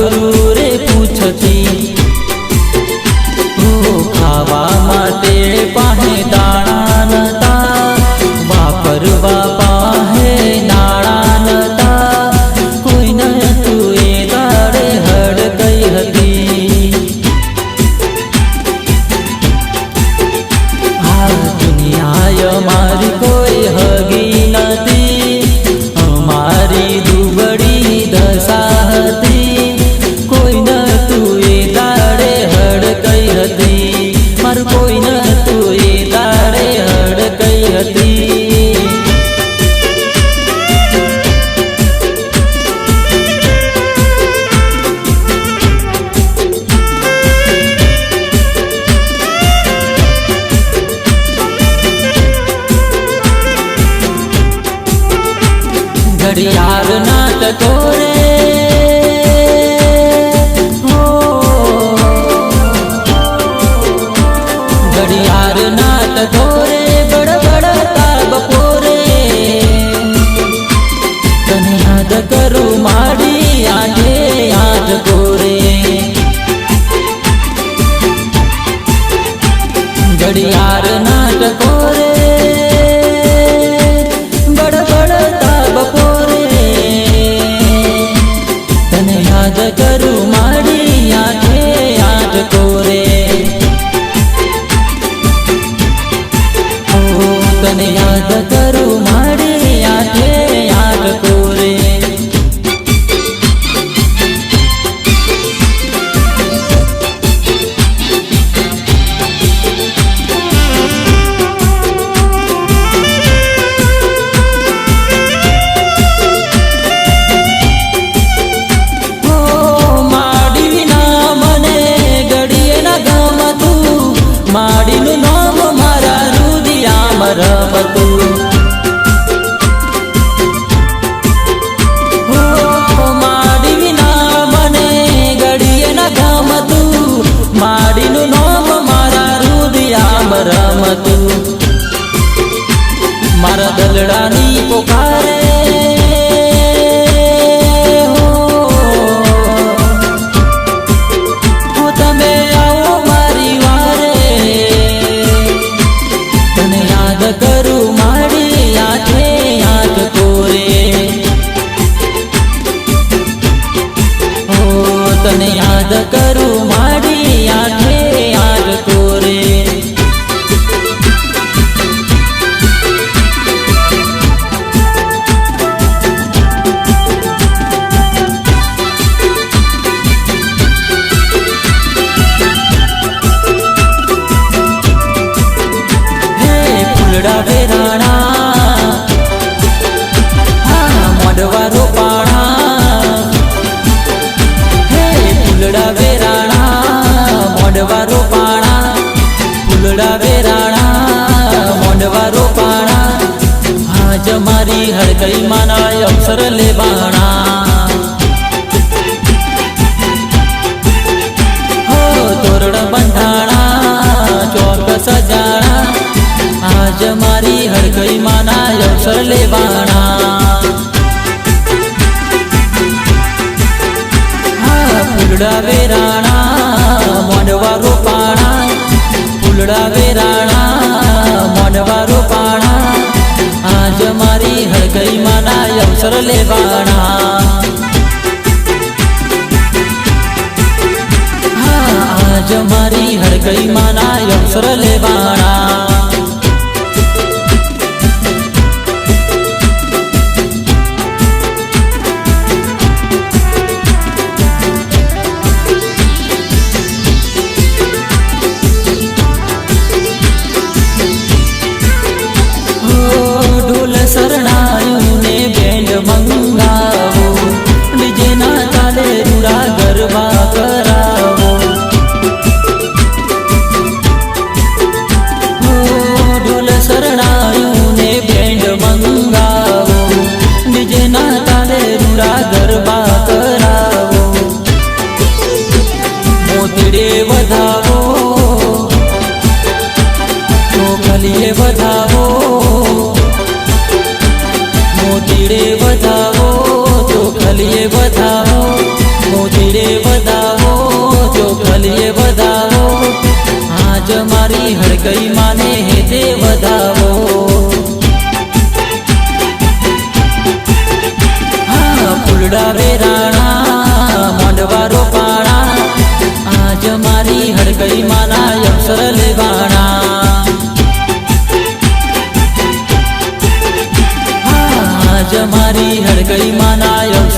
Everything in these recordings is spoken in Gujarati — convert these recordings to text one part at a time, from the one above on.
મારી ઘડિયાળ ના રે તને યાદ કરું અવસર લેવાના આજ મારી હર ગઈ માના અવસર લેવાના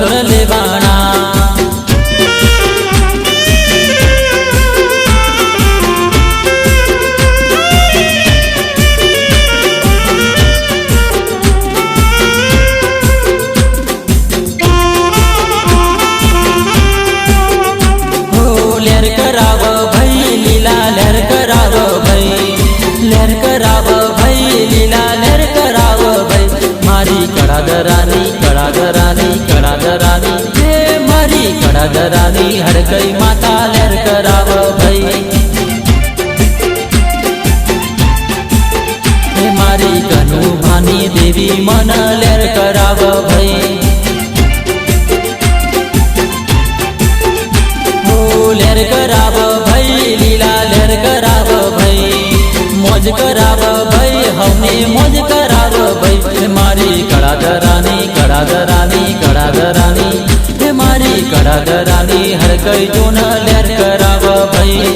ಸುರಲಿ ભાઈ, એ મારી કળાધરાની કળાધરાની કળાધરાની એ મારી કળાધરાની હરકઈ જોન લેર કરાવ ભાઈ.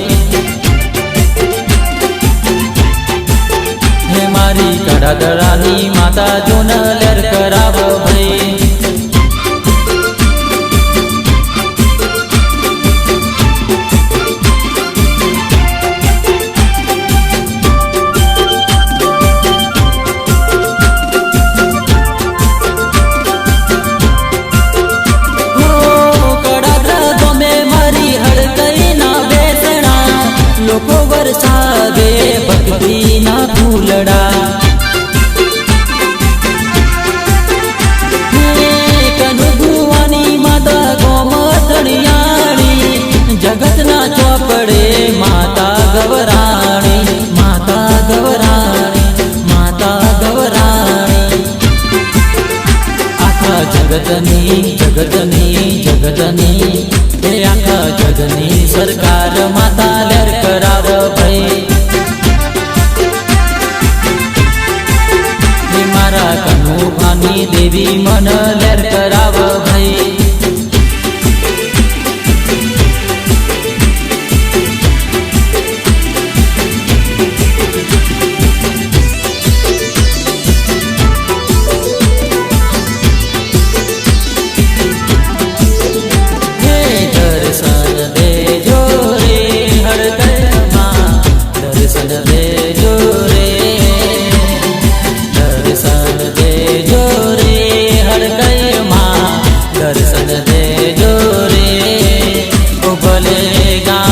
હે મારી કળાધરાની માતા જોન લેર કરાવ ભાઈ. Fatima. दे जोरे उबलेगा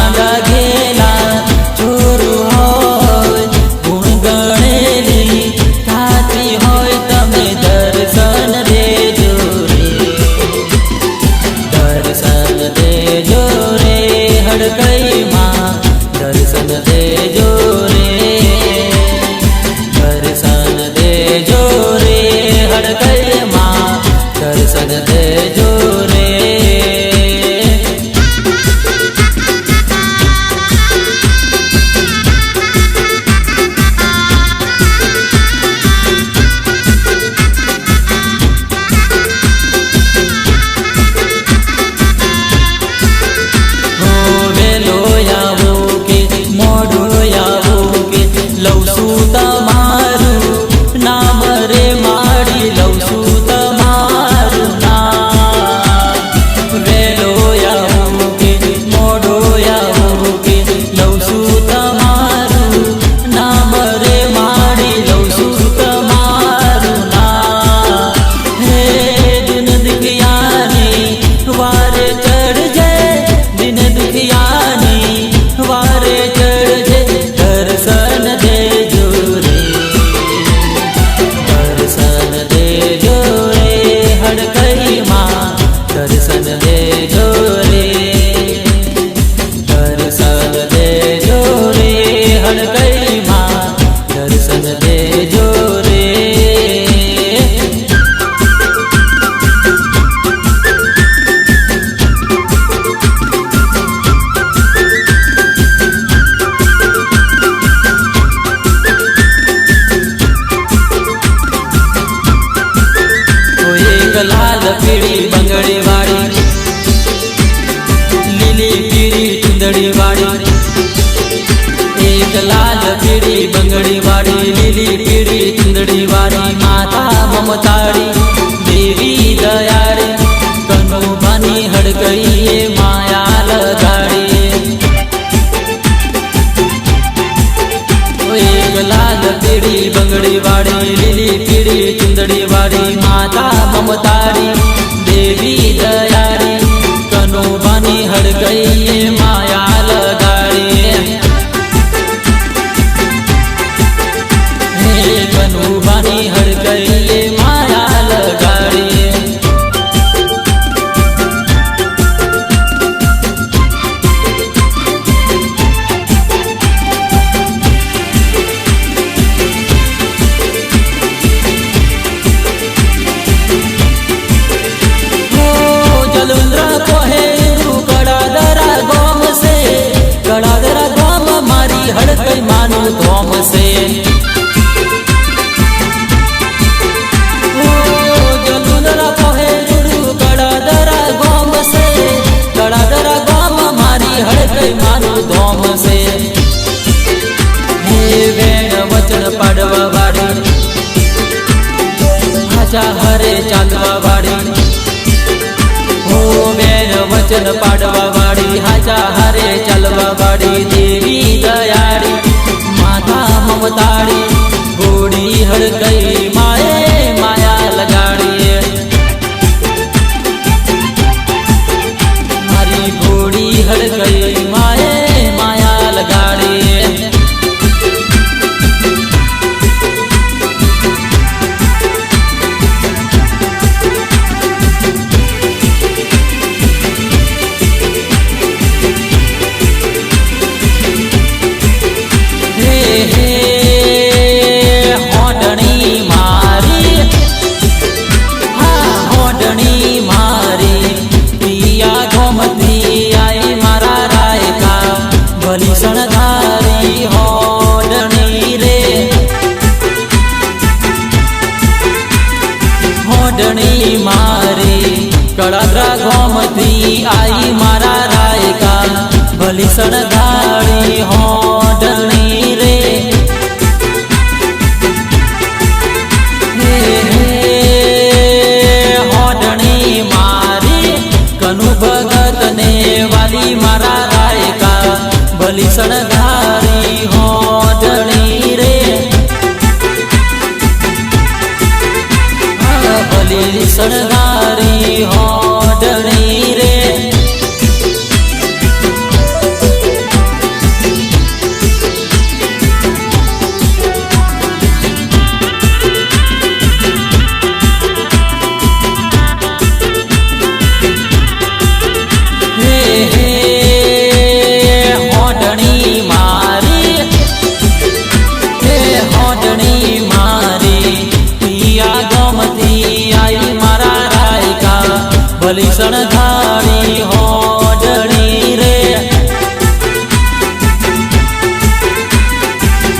રણધાણી હોડણી રે.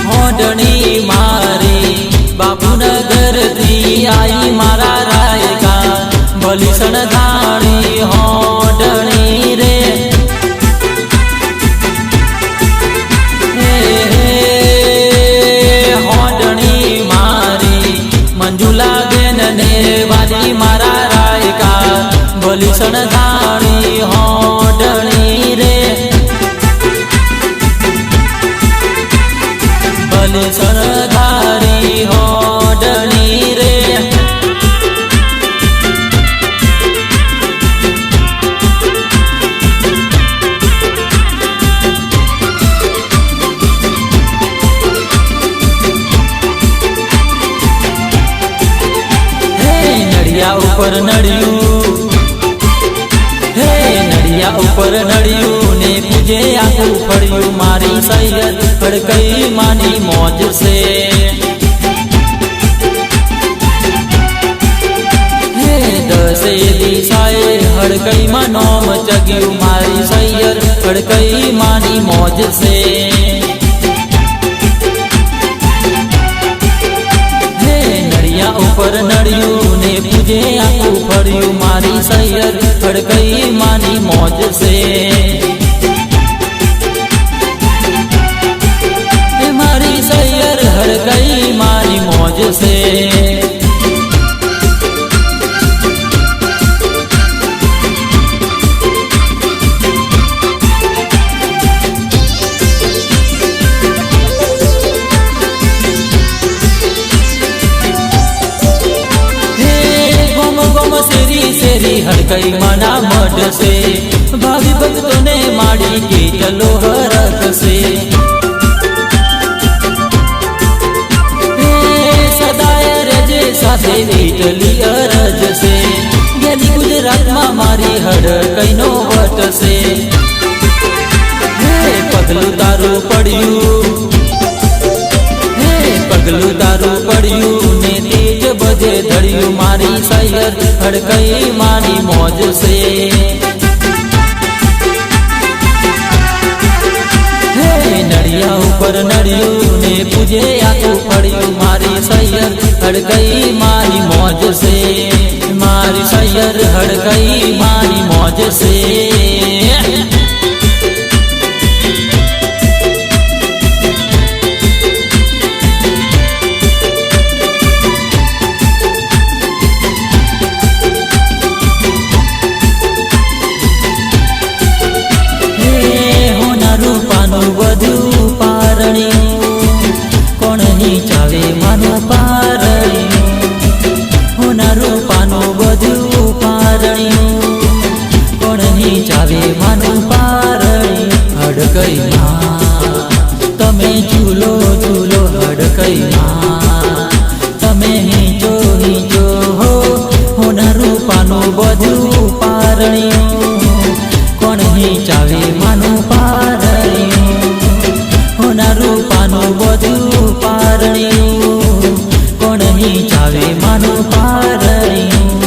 હોડણી મારી બાપુનગરથી આઈ મારા રાયકા. ભલી સણધાણી હોડણી શણધાણી હોડણી રે. બલ શણધારી હોડણી રે. પર નડિયું પર નડ્યું ને પૂજે આખું પડ્યું મારી સૈયદ ફડકઈ માની મોજ છે. નોમ ચગ્યું મારી સૈયર હડકઈ માની મોજ છે. નડિયા ઉપર નડિયું ને પૂજે ઘડિયું મારી સૈયદ ખડકઈ માની મોજ છે મારી સૈયદ હડકઈ મારી મોજ છે કઈ મના મઢશે ભાવિ ભક્તોને માડી કેટલો હરખશે સદાય રજે સાથે વીટલી અરજશે ગેલી ગુજરાતમાં મારી હડ કઈનો વટશે પગલું તારું પડ્યું. પગલું તારું પડ્યું. ધડિયું મારી સૈયદ હડકઈ મારી મોજ છે. નડિયા ઉપર નડિયું ને પૂજે આખું પડ્યું મારી સૈયદ હડકઈ મારી મોજ છે. મારી સૈયદ હડકઈ મારી ની જાવે માનું પારણ્યું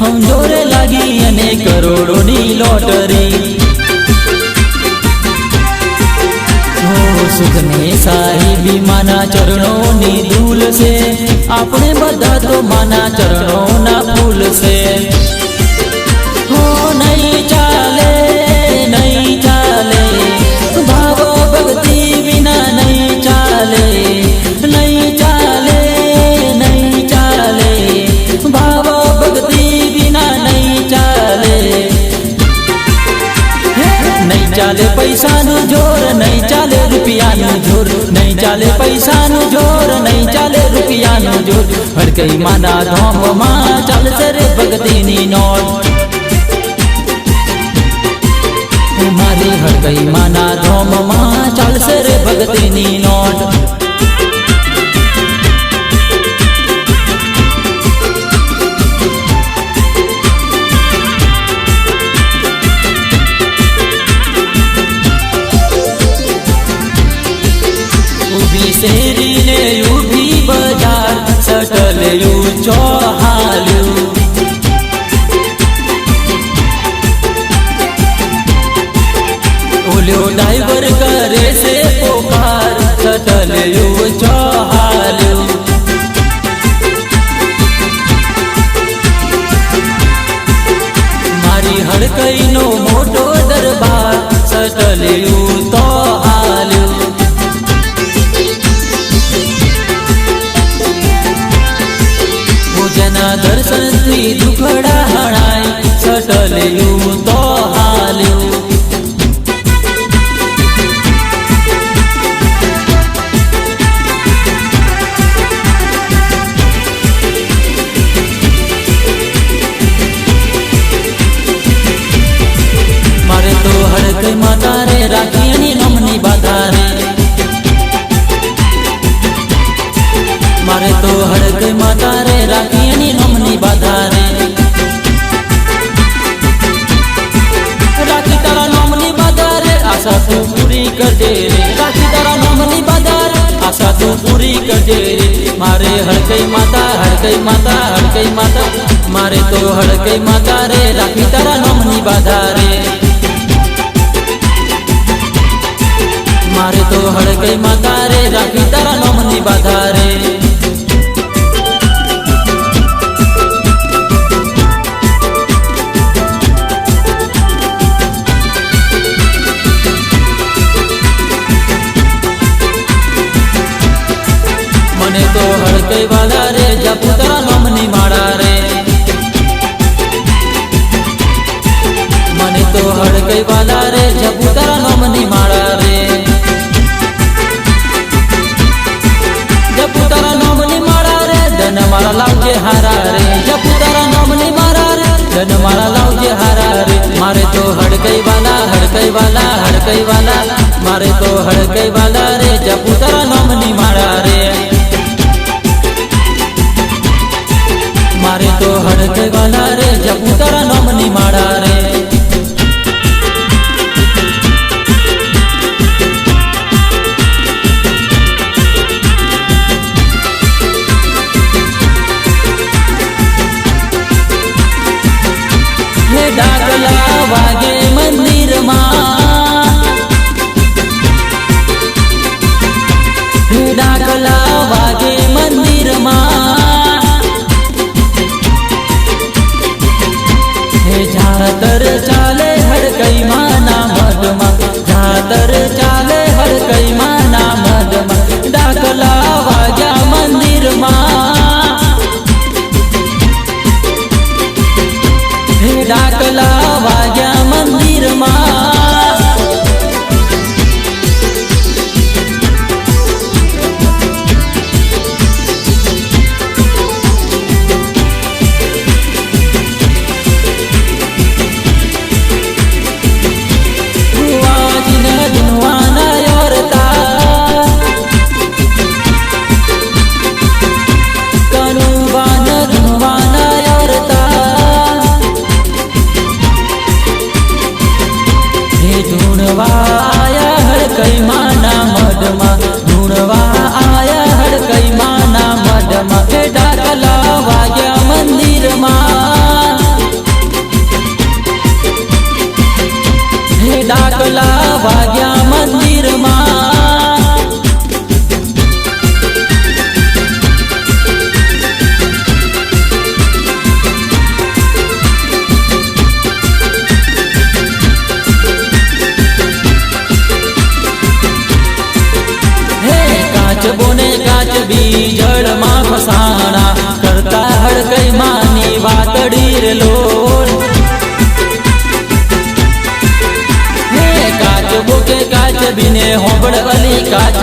હમજોર લાગી અને કરોડોની લોટરી. સુખને સાહેબી માના ચરણોની ધૂલ છે. આપણે બધા તો માના ચરણોના ફૂલ છે. રૂપિયાનું જોર. નહીં ચાલે પૈસાનું જોર, નહીં ચાલે રૂપિયાનું જોર. હડકઈ માના ધોમમાં ચાલશે રે ભગતીની નોટ. મારી હડકઈ માના ધોમમાં ચાલશે રે ભગતીની નોટ.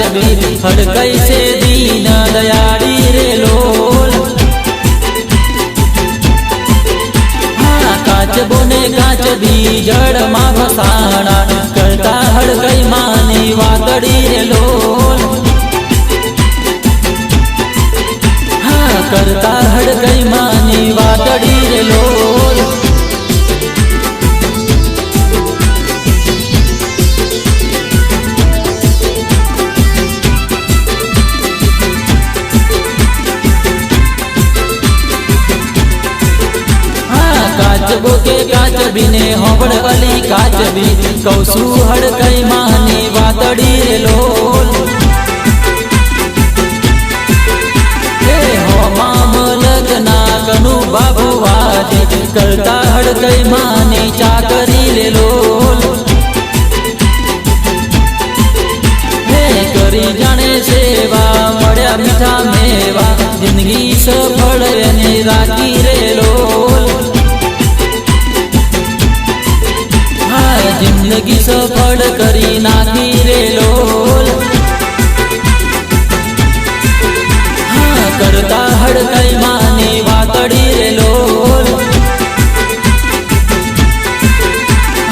કાચબી હડકઈ છે દીના, દયાળી રે લોલ. હા કાચબો ને કાચબી જળમાં ફસાણા કરતા હડકઈ માની વાતડી રે લોલ. કરતા હડકઈ માની કાચબીને હોબળ અલી કાચબી કૌસુ હડકઈ માની વાતડી લોલ. કરતા હડકઈ માની ચાકરી લેલો. કરી જાણે સેવા, મળ્યા મીઠા મેવા, જિંદગી સફળ એને રાખી રે જિંદગી સફળ કરી નાખી રે લોલ. હા, કરતા હડકાઈ માની વાતડી રે લોલ.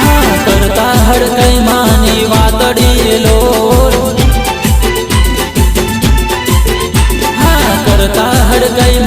હા, કરતા હડકાઈ માની વાતડી રે હા, કરતા હડકઈ